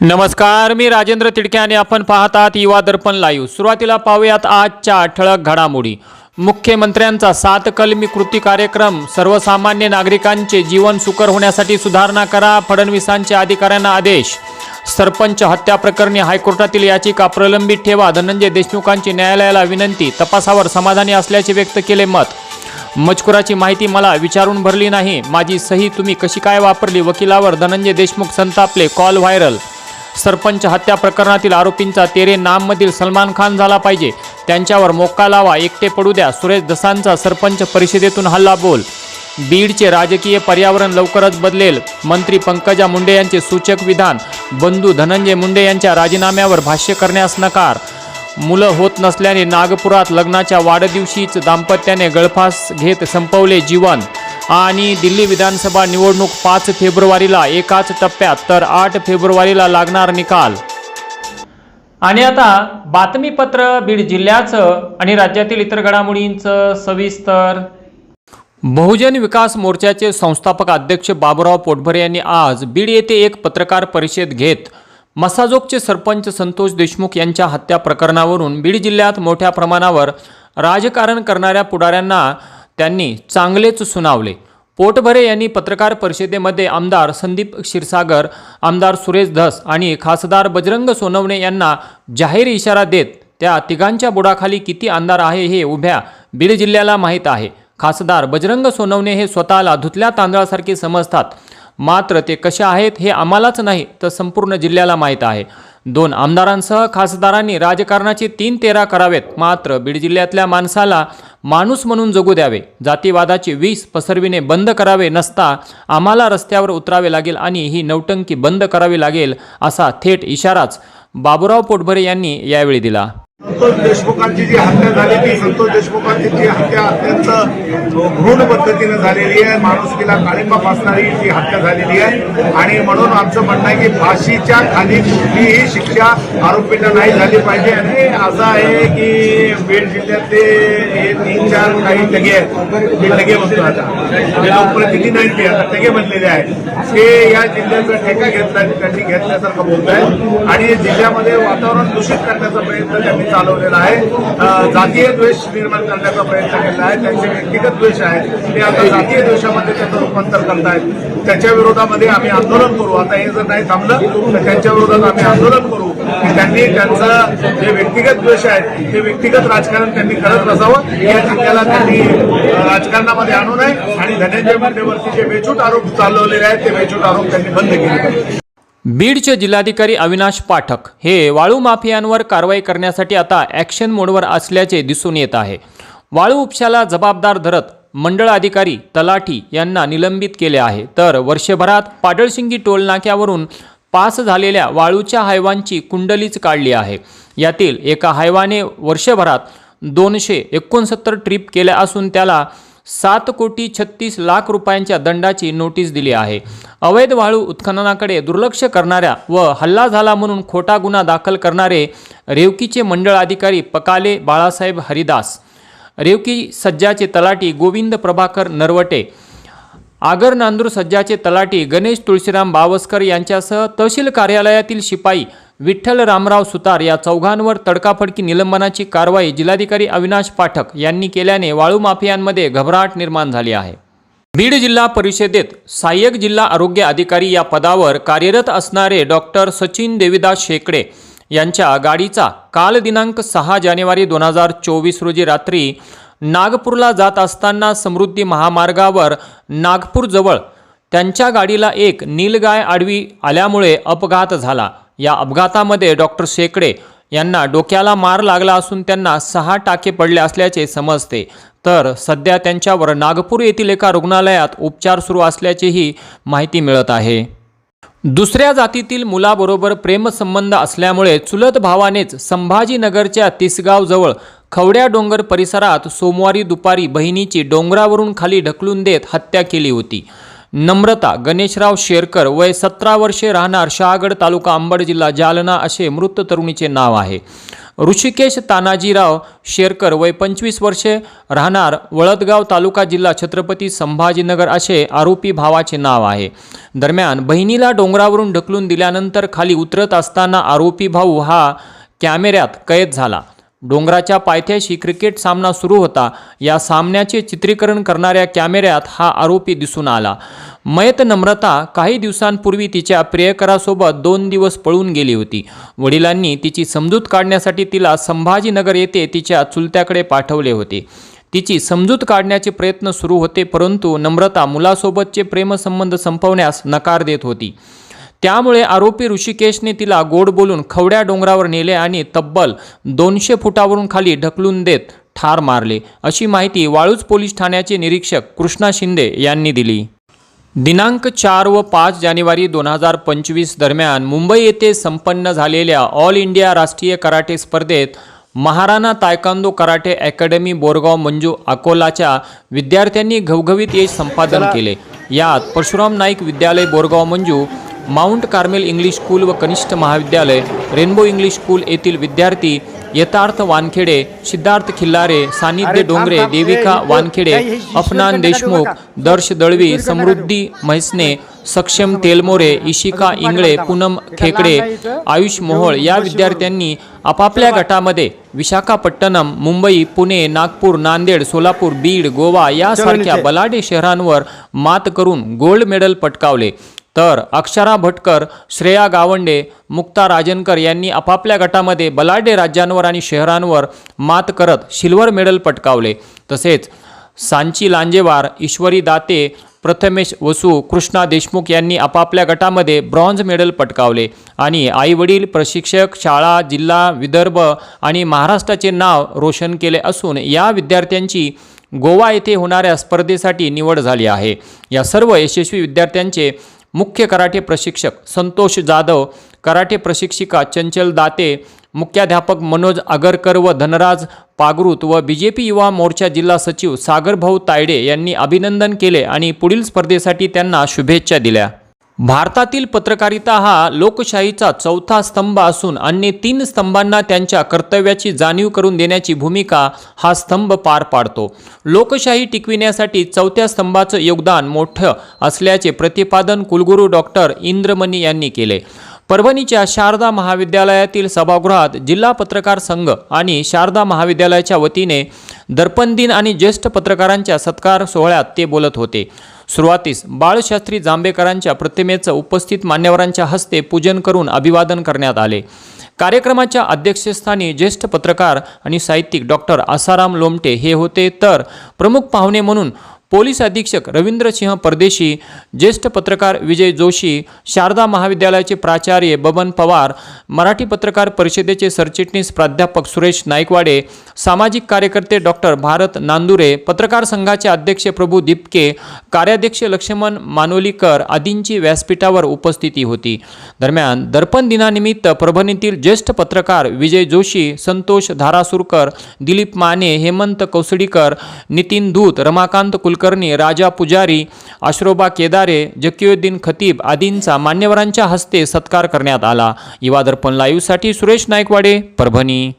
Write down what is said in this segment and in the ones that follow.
नमस्कार मी राजेंद्र तिडके आणि आपण पाहतात युवा दर्पण लाईव्ह. सुरुवातीला पाहूयात आजच्या ठळक घडामोडी. मुख्यमंत्र्यांचा सात कलमी कृती कार्यक्रम सर्वसामान्य नागरिकांचे जीवन सुकर होण्यासाठी सुधारणा करा फडणवीसांच्या अधिकाऱ्यांना आदेश. सरपंच हत्या प्रकरणी हायकोर्टातील याचिका प्रलंबित ठेवा धनंजय देशमुखांची न्यायालयाला विनंती तपासावर समाधानी असल्याचे व्यक्त केले मत. मजकुराची माहिती मला विचारून भरली नाही. माझी सही तुम्ही कशी काय वापरली? वकिलावर धनंजय देशमुख संतापले कॉल व्हायरल. सरपंच हत्या प्रकरणातील आरोपींचा तेरे नाममधील सलमान खान झाला पाहिजे. त्यांच्यावर मोक्का लावा एकटे पडू द्या. सुरेश दसांचा सरपंच परिषदेतून हल्ला बोल बीडचे राजकीय पर्यावरण लवकरच बदलेल. मंत्री पंकजा मुंडे यांचे सूचक विधान. बंधू धनंजय मुंडे यांच्या राजीनाम्यावर भाष्य करण्यास नकार. मुलं होत नसल्याने नागपुरात लग्नाच्या वाढदिवशीच दाम्पत्याने गळफास घेत संपवले जीवन. आणि दिल्ली विधानसभा निवडणूक पाच फेब्रुवारीला एकाच टप्प्यात तर आठ फेब्रुवारीला लागणार निकाल. आणि आता बातमीपत्र बीड जिल्ह्याचं आणि राज्यातील इतर घडामोडींचं सविस्तर. बहुजन विकास मोर्चाचे संस्थापक अध्यक्ष बाबुराव पोटभरे यांनी आज बीड येथे एक पत्रकार परिषद घेत मसाजोगचे सरपंच संतोष देशमुख यांच्या हत्या प्रकरणावरून बीड जिल्ह्यात मोठ्या प्रमाणावर राजकारण करणाऱ्या पुढाऱ्यांना त्यांनी चांगलेच सुनावले. पोटभरे यांनी पत्रकार परिषदेमध्ये आमदार संदीप क्षीरसागर आमदार सुरेश धस आणि खासदार बजरंग सोनवणे यांना जाहीर इशारा देत त्या तिघांच्या बुडाखाली किती अंधार आहे हे उभ्या बीड जिल्ह्याला माहीत आहे. खासदार बजरंग सोनवणे हे स्वतःला धुतल्या तांदळासारखे समजतात. मात्र ते कसे आहेत हे आम्हालाच नाही तर संपूर्ण जिल्ह्याला माहीत आहे. दोन आमदारांसह खासदारांनी राजकारणाचे तीन तेरा करावेत मात्र बीड जिल्ह्यातल्या माणसाला माणूस म्हणून जगू द्यावे जातीवादाचे वीस पसरविणे बंद करावे नसता आम्हाला रस्त्यावर उतरावे लागेल आणि ही नौटंकी बंद करावी लागेल असा थेट इशाराच बाबुराव पोटभरे यांनी यावेळी दिला. संतोष देशमुखांची जी हत्या झाली ती संतोष देशमुखांची जी हत्या अत्यंत भ्रूण पद्धतीनं झालेली आहे माणुसकीला काळिंबा फासणारी जी हत्या झालेली आहे. आणि म्हणून आमचं म्हणणं आहे की फाशीच्या खाली कुठलीही शिक्षा आरोपींना नाही झाली पाहिजे. आणि असं आहे की बीड जिल्ह्यातले हे तीन चार काही टगे आहेत. ते टगे म्हणतो आता. लोकप्रतिनिधी नाही ते आता टगे बनलेले आहेत. ते या जिल्ह्याचा ठेका घेतला त्यांनी घेतल्यासारखं बोलत आहे आणि जिल्ह्यामध्ये वातावरण दूषित करण्याचा प्रयत्न त्यांनी चालवलेला आहे. जातीय द्वेष निर्माण करण्याचा प्रयत्न केला आहे. त्यांचे व्यक्तिगत द्वेष आहेत. ते आता जातीय द्वेषामध्ये त्याचं रूपांतर करतायत. त्याच्या विरोधामध्ये आम्ही आंदोलन करू. आता हे जर नाही थांबलं तर त्यांच्या विरोधात आम्ही आंदोलन करू. की त्यांनी त्यांचं जे व्यक्तिगत द्वेष आहेत ते व्यक्तिगत राजकारण त्यांनी करत नसावं. या जिल्ह्याला त्यांनी राजकारणामध्ये आणू नये. आणि धनंजय मुंडेवरती जे बेछूट आरोप चालवलेले आहेत ते बेछूट आरोप त्यांनी बंद केले पाहिजे बीडचे जिल्हाधिकारी अविनाश पाठक हे वाळू माफियांवर कारवाई करण्यासाठी आता ॲक्शन मोडवर असल्याचे दिसून येत आहे. वाळू उपशाला जबाबदार धरत मंडळ अधिकारी तलाठी यांना निलंबित केले आहे. तर वर्षभरात पाडळशिंगी टोलनाक्यावरून पास झालेल्या वाळूच्या हायवांची कुंडलीच काढली आहे. यातील एका हायवाने वर्षभरात दोनशे एकोणसत्तर ट्रिप केल्या असून त्याला सात कोटी छत्तीस लाख रुपयांच्या दंडाची नोटीस दिली आहे. अवैध वाळू उत्खननाकडे दुर्लक्ष करणाऱ्या व हल्ला झाला म्हणून खोटा गुन्हा दाखल करणारे रेवकीचे मंडळ अधिकारी पकाले बाळासाहेब हरिदास रेवकी सज्जाचे तलाटी गोविंद प्रभाकर नरवटे आगर नांदूर सज्जाचे तलाटी गणेश तुळशीराम बावस्कर यांच्यासह तहसील कार्यालयातील शिपाई विठ्ठल रामराव सुतार या चौघांवर तडकाफडकी निलंबनाची कारवाई जिल्हाधिकारी अविनाश पाठक यांनी केल्याने वाळू माफियांमध्ये घबराट निर्माण झाली आहे. बीड जिल्हा परिषदेत सहाय्यक जिल्हा आरोग्य अधिकारी या पदावर कार्यरत असणारे डॉक्टर सचिन देविदास शेकडे यांच्या गाडीचा काल दिनांक सहा जानेवारी दोन हजार चोवीस रोजी रात्री नागपूरला जात असताना समृद्धी महामार्गावर नागपूरजवळ त्यांच्या गाडीला एक नीलगाय आडवी आल्यामुळे अपघात झाला. या अपघातामध्ये डॉक्टर शेकडे यांना डोक्याला मार लागला असून त्यांना सहा टाके पडले असल्याचे समजते. तर सध्या त्यांच्यावर नागपूर येथील एका रुग्णालयात उपचार सुरू असल्याचीही माहिती मिळत आहे. दुसऱ्या जातीतील मुलाबरोबर प्रेमसंबंध असल्यामुळे चुलत भावानेच संभाजीनगरच्या तिसगावजवळ खवड्या डोंगर परिसरात सोमवारी दुपारी बहिणीची डोंगरावरून खाली ढकलून देत हत्या केली होती. नम्रता गणेशराव शेरकर वय सतरा वर्षे राहणार शहागड तालुका अंबड जिल्हा जालना असे मृत तरुणीचे नाव आहे. ऋषिकेश तानाजीराव शेरकर वय पंचवीस वर्षे राहणार वळदगाव तालुका जिल्हा छत्रपती संभाजीनगर असे आरोपी भावाचे नाव आहे. दरम्यान बहिणीला डोंगरावरून ढकलून दिल्यानंतर खाली उतरत असताना आरोपी भाऊ हा कॅमेऱ्यात कैद झाला. डोंगराच्या पायथ्याशी क्रिकेट सामना सुरू होता. या सामन्याचे चित्रीकरण करणाऱ्या कॅमेऱ्यात हा आरोपी दिसून आला. मयत नम्रता काही दिवसांपूर्वी तिच्या प्रियकरासोबत दोन दिवस पळून गेली होती. वडिलांनी तिची समजूत काढण्यासाठी तिला संभाजीनगर येथे तिच्या चुलत्याकडे पाठवले होते. तिची समजूत काढण्याचे प्रयत्न सुरू होते परंतु नम्रता मुलासोबतचे प्रेमसंबंध संपवण्यास नकार देत होती. त्यामुळे आरोपी ऋषिकेशने तिला गोड बोलून खवड्या डोंगरावर नेले आणि तब्बल दोनशे फुटावरून खाली ढकलून देत ठार मारले. अशी माहिती वाळूज पोलीस ठाण्याचे निरीक्षक कृष्णा शिंदे यांनी दिली. दिनांक चार व पाच जानेवारी दोन हजार पंचवीस दरम्यान मुंबई येथे संपन्न झालेल्या ऑल इंडिया राष्ट्रीय कराटे स्पर्धेत Maharana taekwondo karate academy Borgaon Manju अकोलाच्या विद्यार्थ्यांनी घवघवीत यश संपादन केले. यात परशुराम नाईक विद्यालय Borgaon Manju Mount Carmel English school व कनिष्ठ महाविद्यालय रेनबो इंग्लिश स्कूल येथील विद्यार्थी यथार्थ वानखेडे सिद्धार्थ खिल्लारे सानिध्य डोंगरे. देविका वानखेडे अफनान देशमुख. दर्श दळवी समृद्धी म्हैसने सक्षम तेलमोरे इशिका इंगळे. पूनम खेकडे आयुष मोहोळ या विद्यार्थ्यांनी आपापल्या गटामध्ये विशाखापट्टणम मुंबई पुणे नागपूर नांदेड सोलापूर बीड गोवा यासारख्या इथे. बलाढ्य शहरांवर मात करून गोल्ड मेडल पटकावले तर अक्षरा भटकर श्रेया गावंडे मुक्ता राजनकर यांनी आपापल्या गटामध्ये बलाढ्य राज्यांवर आणि शहरांवर मात करत सिल्वर मेडल पटकावले. तसेच सांची लांजेवार ईश्वरी दाते प्रथमेश वसू कृष्णा देशमुख यांनी आपापल्या गटामध्ये ब्रॉन्झ मेडल पटकावले आणि आईवडील प्रशिक्षक शाळा जिल्हा विदर्भ आणि महाराष्ट्राचे नाव रोशन केले असून या विद्यार्थ्यांची गोवा येथे होणाऱ्या स्पर्धेसाठी निवड झाली आहे. या सर्व यशस्वी विद्यार्थ्यांचे मुख्य कराटे प्रशिक्षक संतोष जाधव कराटे प्रशिक्षिका चंचल दाते मुख्याध्यापक मनोज आगरकर व धनराज पागरूत व B J P Yuva Morcha जिल्हा सचिव सागरभाऊ तायडे यांनी अभिनंदन केले आणि पुढील स्पर्धेसाठी त्यांना शुभेच्छा दिल्या. भारतातील पत्रकारिता हा लोकशाहीचा चौथा स्तंभ असून अन्य तीन स्तंभांना त्यांच्या कर्तव्याची जाणीव करून देण्याची भूमिका हा स्तंभ पार पाडतो. लोकशाही टिकविण्यासाठी चौथ्या स्तंभाचं योगदान मोठं असल्याचे प्रतिपादन कुलगुरू डॉक्टर इंद्रमणी यांनी केले. परभणीच्या शारदा महाविद्यालयातील सभागृहात जिल्हा पत्रकार संघ आणि शारदा महाविद्यालयाच्या वतीने दर्पण दिन आणि ज्येष्ठ पत्रकारांच्या सत्कार सोहळ्यात ते बोलत होते. सुरुवातीस बाळशास्त्री जांभेकरांच्या प्रतिमेचं उपस्थित मान्यवरांच्या हस्ते पूजन करून अभिवादन करण्यात आले. कार्यक्रमाच्या अध्यक्षस्थानी ज्येष्ठ पत्रकार आणि साहित्यिक डॉक्टर आसाराम लोमटे हे होते. तर प्रमुख पाहुणे म्हणून पोलीस अधीक्षक रवींद्रसिंह परदेशी ज्येष्ठ पत्रकार विजय जोशी शारदा महाविद्यालयाचे प्राचार्य बबन पवार मराठी पत्रकार परिषदेचे सरचिटणीस प्राध्यापक सुरेश नाईकवाडे सामाजिक कार्यकर्ते डॉक्टर भारत नांदुरे पत्रकार संघाचे अध्यक्ष प्रभू दिपके कार्याध्यक्ष लक्ष्मण मानोलीकर आदींची व्यासपीठावर उपस्थिती होती. दरम्यान दर्पण दिनानिमित्त परभणीतील ज्येष्ठ पत्रकार विजय जोशी संतोष धारासुरकर दिलीप माने हेमंत कौसडीकर नितीन धूत रमाकांत कुलकर्णी राजा पुजारी आश्रोबा केदारे जकियुद्दीन खतीब आदींचा मान्यवरांच्या हस्ते सत्कार करण्यात आला. युवा दर्पण लाईव्हसाठी सुरेश नाईकवाडे परभणी.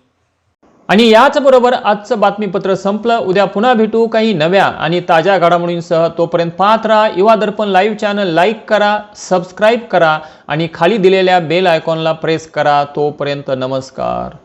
आणि याचबरोबर आजचं बातमीपत्र संपलं. उद्या पुन्हा भेटू काही नव्या आणि ताज्या घडामोडींसह. तोपर्यंत पाहत राहा Yuva Darpan live channel like करा सबस्क्राईब करा आणि खाली दिलेल्या बेल आयकॉनला प्रेस करा. तोपर्यंत नमस्कार.